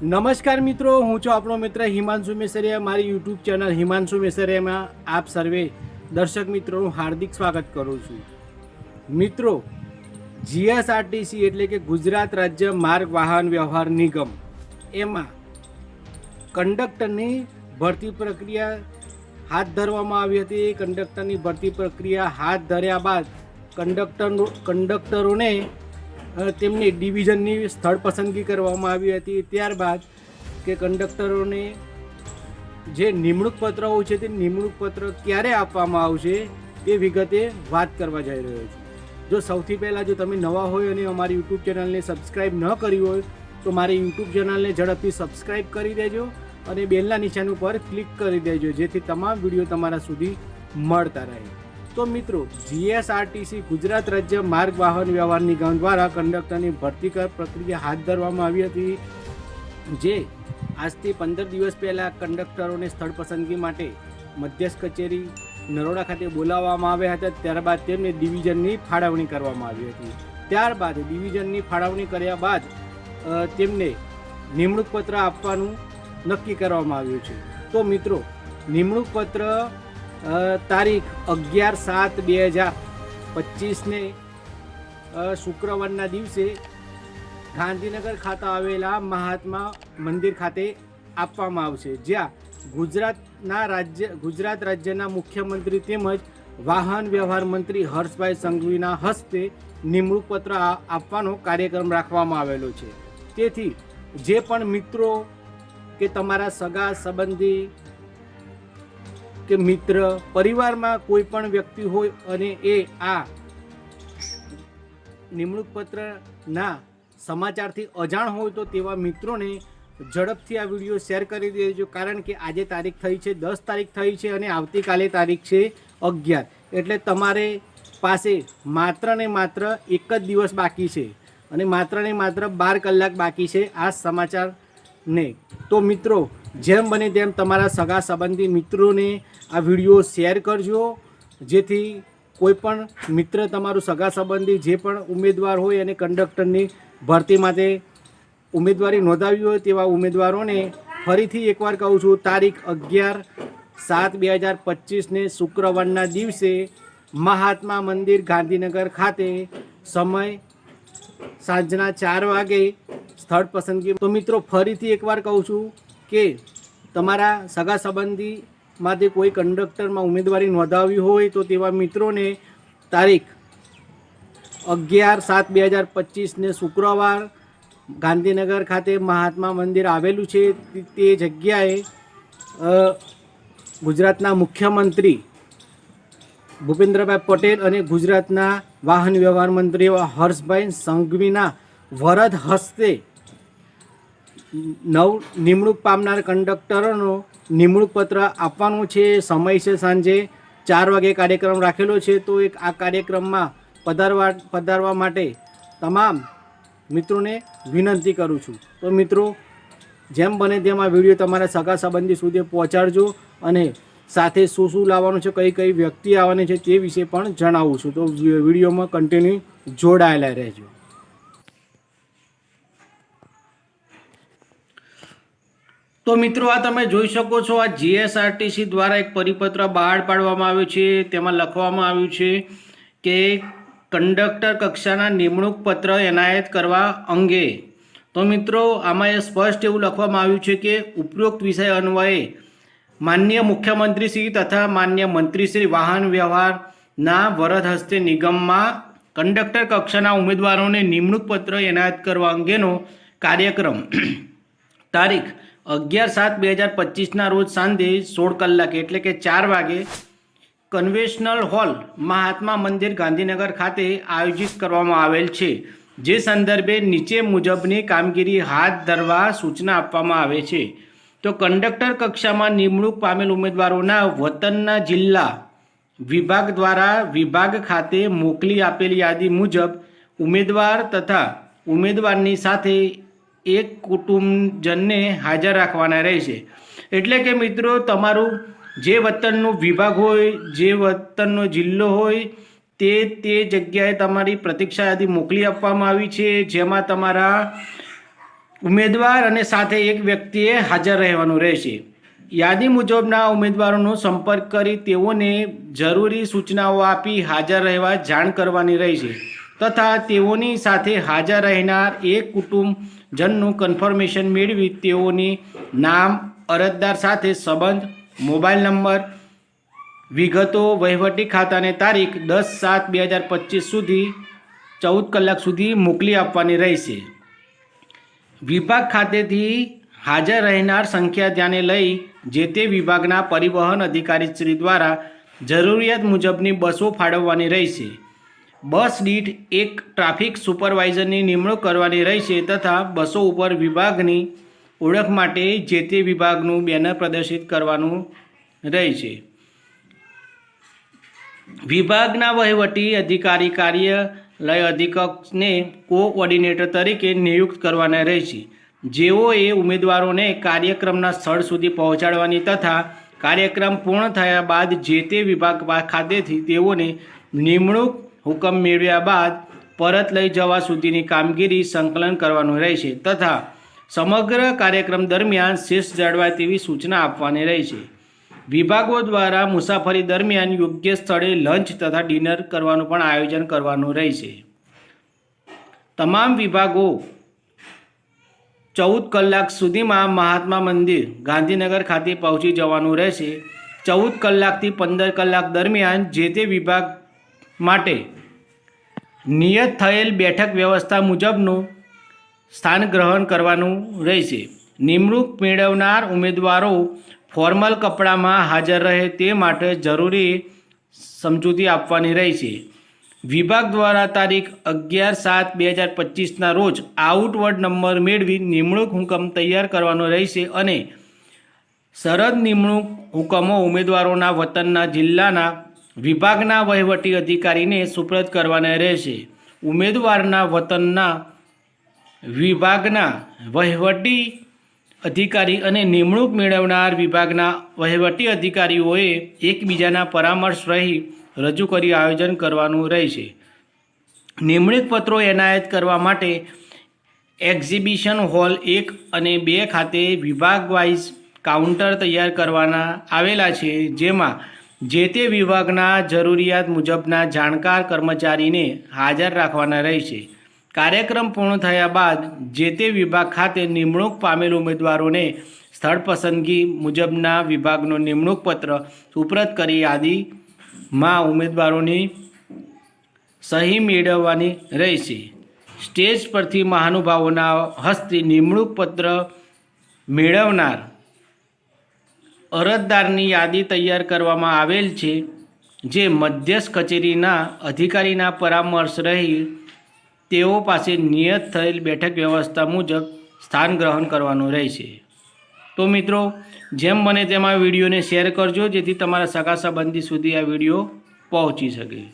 નમસ્કાર મિત્રો, હું છું આપણો મિત્ર હિમાંશુ મેસરિયા. મારી યુટ્યુબ ચેનલ હિમાંશુ મેસરિયામાં આપ સર્વે દર્શક મિત્રોનું હાર્દિક સ્વાગત કરું છું. મિત્રો જીએસઆરટીસી એટલે કે ગુજરાત રાજ્ય માર્ગ વાહન વ્યવહાર નિગમ, એમાં કંડક્ટરની ભરતી પ્રક્રિયા હાથ ધરવામાં આવી હતી. એ કંડક્ટરની ભરતી પ્રક્રિયા હાથ ધર્યા બાદ કંડક્ટર કંડક્ટરોને તેમની ડિવિઝનની સ્થળ પસંદગી કરવામાં આવી હતી. ત્યારબાદ કે કંડક્ટરોને જે નિમણૂક પત્ર હોય છે તે નિમણૂક પત્ર ક્યારે આપવામાં આવશે તે વિગતે વાત કરવા જઈ રહ્યો છું. જો સૌથી પહેલાં જો તમે નવા હોય અને અમારી યુટ્યુબ ચેનલને સબસ્ક્રાઈબ ન કરી હોય, તો મારી યુટ્યુબ ચેનલને ઝડપથી સબસ્ક્રાઈબ કરી દેજો અને બેલના નિશાન ઉપર ક્લિક કરી દેજો, જેથી તમામ વીડિયો તમારા સુધી મળતા રહે. તો મિત્રો જીએસઆરટીસી ગુજરાત રાજ્ય માર્ગ વાહન વ્યવહાર નિગમ દ્વારા કંડક્ટરની ભરતી કર પ્રક્રિયા હાથ ધરવામાં આવી હતી, જે આજથી પંદર દિવસ પહેલાં કંડક્ટરોને સ્થળ પસંદગી માટે મધ્યસ્થ કચેરી નરોડા ખાતે બોલાવવામાં આવ્યા હતા. ત્યારબાદ તેમને ડિવિઝનની ફાળવણી કરવામાં આવી હતી. ત્યારબાદ ડિવિઝનની ફાળવણી કર્યા બાદ તેમને નિમણૂક પત્ર આપવાનું નક્કી કરવામાં આવ્યું છે. તો મિત્રો, નિમણૂક પત્ર તારીખ અગિયાર સાત બે હજાર પચીસને શુક્રવારના દિવસે ગાંધીનગર ખાતે આવેલા મહાત્મા મંદિર ખાતે આપવામાં આવશે. જ્યાં ગુજરાતના રાજ્ય, ગુજરાત રાજ્યના મુખ્યમંત્રી તેમજ વાહન વ્યવહાર મંત્રી હર્ષભાઈ સંઘવીના હસ્તે નિમણૂક પત્ર આપવાનો કાર્યક્રમ રાખવામાં આવેલો છે. તેથી, જે પણ મિત્રો કે તમારા સગા, સંબંધી કે મિત્ર પરિવારમાં કોઈ પણ વ્યક્તિ હોય અને એ આ નિમણૂક પત્રના સમાચારથી અજાણ હોય તો તેવા મિત્રોને ઝડપથી આ વીડિયો શેર કરી દેજો. કારણ કે આજે તારીખ થઈ છે, દસ તારીખ થઈ છે અને આવતીકાલે તારીખ છે અગિયાર. એટલે તમારે પાસે માત્ર ને માત્ર એક જ દિવસ બાકી છે અને માત્ર ને માત્ર બાર કલાક બાકી છે આ સમાચારને. તો મિત્રો, જેમ બને તેમ તમારા સગા સંબંધી મિત્રોને આ વીડિયો શેર કરજો. જેથી કોઈપણ મિત્ર તમારું સગા સંબંધી જે પણ ઉમેદવાર હોય અને કંડક્ટરની ભરતી માટે ઉમેદવારી નોંધાવી હોય તેવા ઉમેદવારોને ફરીથી એકવાર કહું છું, તારીખ અગિયાર સાત બે હજાર પચીસને શુક્રવારના દિવસે મહાત્મા મંદિર ગાંધીનગર ખાતે સમય સાંજના ચાર વાગે સ્થળ પસંદગી. તો મિત્રો, ફરીથી એકવાર કહું છું કે તમારા સગા સંબંધી માટે કોઈ કંડક્ટરમાં ઉમેદવારી નોંધાવી હોય તો તેવા મિત્રોને તારીખ અગિયાર સાત બે હજાર પચીસને શુક્રવાર ગાંધીનગર ખાતે મહાત્મા મંદિર આવેલું છે. તે- જગ્યાએ ગુજરાતના મુખ્યમંત્રી ભૂપેન્દ્રભાઈ પટેલ અને ગુજરાતના વાહન વ્યવહાર મંત્રી હર્ષભાઈ સંઘવીના વરદ હસ્તે નવ નિમણૂક પામનાર કંડક્ટરોનો નિમણૂક પત્ર આપવાનું છે. સમય છે સાંજે ચાર વાગે કાર્યક્રમ રાખેલો છે. તો એક આ કાર્યક્રમમાં પધારવા પધારવા માટે તમામ મિત્રોને વિનંતી કરું છું. તો મિત્રો, જેમ બને તેમ આ વીડિયો તમારા સગા સંબંધી સુધી પહોંચાડજો અને સાથે શું શું લાવવાનું છે, કઈ કઈ વ્યક્તિ આવવાની છે તે વિશે પણ જણાવું છું. તો વિડીયોમાં કન્ટિન્યુ જોડાયેલા રહેજો. તો મિત્રો આ તમે જોઈ શકો છો, આ જીએસઆરટીસી દ્વારા એક પરિપત્ર બહાર પાડવામાં આવ્યો છે. તેમાં લખવામાં આવ્યું છે કે કંડક્ટર કક્ષાના નિમણૂક પત્ર એનાયત કરવા અંગે. તો મિત્રો, આમાં એ સ્પષ્ટ એવું લખવામાં આવ્યું છે કે ઉપરોક્ત વિષય અન્વયે માન્ય મુખ્યમંત્રીશ્રી તથા માન્ય મંત્રીશ્રી વાહન વ્યવહારના વરદ હસ્તે નિગમમાં કંડક્ટર કક્ષાના ઉમેદવારોને નિમણૂક પત્ર એનાયત કરવા અંગેનો કાર્યક્રમ. તારીખ અગિયાર સાત બે હજાર પચીસના રોજ સાંજે સોળ કલાકે એટલે કે ચાર વાગે કન્વેશનલ હોલ મહાત્મા મંદિર ગાંધીનગર ખાતે આયોજિત કરવામાં આવેલ છે. જે સંદર્ભે નીચે મુજબની કામગીરી હાથ ધરવા સૂચના આપવામાં આવે છે. તો કંડક્ટર કક્ષામાં નિમણૂક પામેલ ઉમેદવારોના વતનના જિલ્લા વિભાગ દ્વારા વિભાગ ખાતે મોકલી આપેલી યાદી મુજબ ઉમેદવાર તથા ઉમેદવારની સાથે એક કુટુંબજનને હાજર રાખવાના રહેશે. એટલે કે મિત્રો, તમારું જે વતનનો વિભાગ હોય, જે વતનનો જિલ્લો હોય, તે તે જગ્યાએ તમારી પ્રતીક્ષા યાદી મોકલી આપવામાં આવી છે, જેમાં તમારા ઉમેદવાર અને સાથે એક વ્યક્તિએ હાજર રહેવાનું રહેશે. યાદી મુજબના ઉમેદવારોનો સંપર્ક કરી તેઓને જરૂરી સૂચનાઓ આપી હાજર રહેવા જાણ કરવાની રહેશે. તથા તેઓની સાથે હાજર રહેનાર એક કુટુંબજનનું કન્ફર્મેશન મેળવી તેઓની નામ, અરજદાર સાથે સંબંધ, મોબાઈલ નંબર, વિગતો, વહીવટી ખાતાને તારીખ દસ સાત બે હજાર પચીસ સુધી ચૌદ કલાક સુધી મોકલી આપવાની રહેશે. વિભાગ ખાતેથી હાજર રહેનાર સંખ્યા ધ્યાને લઈ જે તે વિભાગના પરિવહન અધિકારી શ્રી દ્વારા જરૂરિયાત મુજબની બસો ફાળવવાની રહેશે. બસ દીઠ એક ટ્રાફિક સુપરવાઇઝરની નિમણૂક કરવાની રહેશે તથા બસો ઉપર વિભાગની ઓળખ માટે જે તે વિભાગનું બેનર પ્રદર્શિત કરવાનું રહેશે. વિભાગના વહીવટી અધિકારી કાર્યાલય અધિકક્ષને કોઓર્ડિનેટર તરીકે નિયુક્ત કરવાના રહેશે. જેઓએ ઉમેદવારોને કાર્યક્રમના સ્થળ સુધી પહોંચાડવાની તથા કાર્યક્રમ પૂર્ણ થયા બાદ જે તે વિભાગ ખાતેથી તેઓને નિમણૂક હુકમ મેળવ્યા બાદ પરત લઈ જવા સુધીની કામગીરી સંકલન કરવાનું રહેશે તથા સમગ્ર કાર્યક્રમ દરમિયાન શિસ્ત જાળવાય તેવી સૂચના આપવાની રહેશે. વિભાગો દ્વારા મુસાફરી દરમિયાન યોગ્ય સ્થળે લંચ તથા ડિનર કરવાનું પણ આયોજન કરવાનું રહેશે. તમામ વિભાગો ચૌદ કલાક સુધીમાં મહાત્મા મંદિર, ગાંધીનગર ખાતે પહોંચી જવાનું રહેશે. ચૌદ કલાકથી પંદર કલાક દરમિયાન જે તે વિભાગ માટે નિયત થયેલ બેઠક વ્યવસ્થા મુજબનું સ્થાન ગ્રહણ કરવાનું રહેશે. નિમણૂક મેળવનાર ઉમેદવારો ફોર્મલ કપડામાં હાજર રહે તે માટે જરૂરી સમજૂતી આપવાની રહેશે. વિભાગ દ્વારા તારીખ અગિયાર સાત બે હજાર પચીસના રોજ આઉટવર્ડ નંબર મેળવી નિમણૂક હુકમ તૈયાર કરવાનો રહેશે અને સરહદ નિમણૂક હુકમો ઉમેદવારોના વતનના જિલ્લાના વિભાગના વહીવટી અધિકારીને સુપ્રત કરવાના રહેશે. ઉમેદવારના વતનના વિભાગના વહીવટી અધિકારી અને નિમણૂક મેળવનાર વિભાગના વહીવટી અધિકારીઓએ એકબીજાના પરામર્શ રહી રજૂ કરી આયોજન કરવાનું રહેશે. નિમણૂક પત્રો એનાયત કરવા માટે એક્ઝિબિશન હોલ એક અને બે ખાતે વિભાગ વાઇઝ કાઉન્ટર તૈયાર કરવાના આવેલા છે, જેમાં જે તે વિભાગના જરૂરિયાત મુજબના જાણકાર કર્મચારીને હાજર રાખવાના રહેશે. કાર્યક્રમ પૂર્ણ થયા બાદ જે તે વિભાગ ખાતે નિમણૂક પામેલ ઉમેદવારોને સ્થળ પસંદગી મુજબના વિભાગનો નિમણૂક પત્ર સુપ્રત કરી યાદીમાં ઉમેદવારોની સહી મેળવવાની રહેશે. સ્ટેજ પરથી મહાનુભાવોના હસ્તે નિમણૂક પત્ર મેળવનાર અરજદારની યાદી તૈયાર કરવામાં આવેલ છે, જે મધ્યસ્થ કચેરીના અધિકારીના પરામર્શ રહી તેઓ પાસે નિયત થયેલ બેઠક વ્યવસ્થા મુજબ સ્થાન ગ્રહણ કરવાનું રહેશે. તો મિત્રો, જેમ બને તેમાં વિડીયોને શેર કરજો, જેથી તમારા સગા સંબંધી સુધી આ વીડિયો પહોંચી શકે.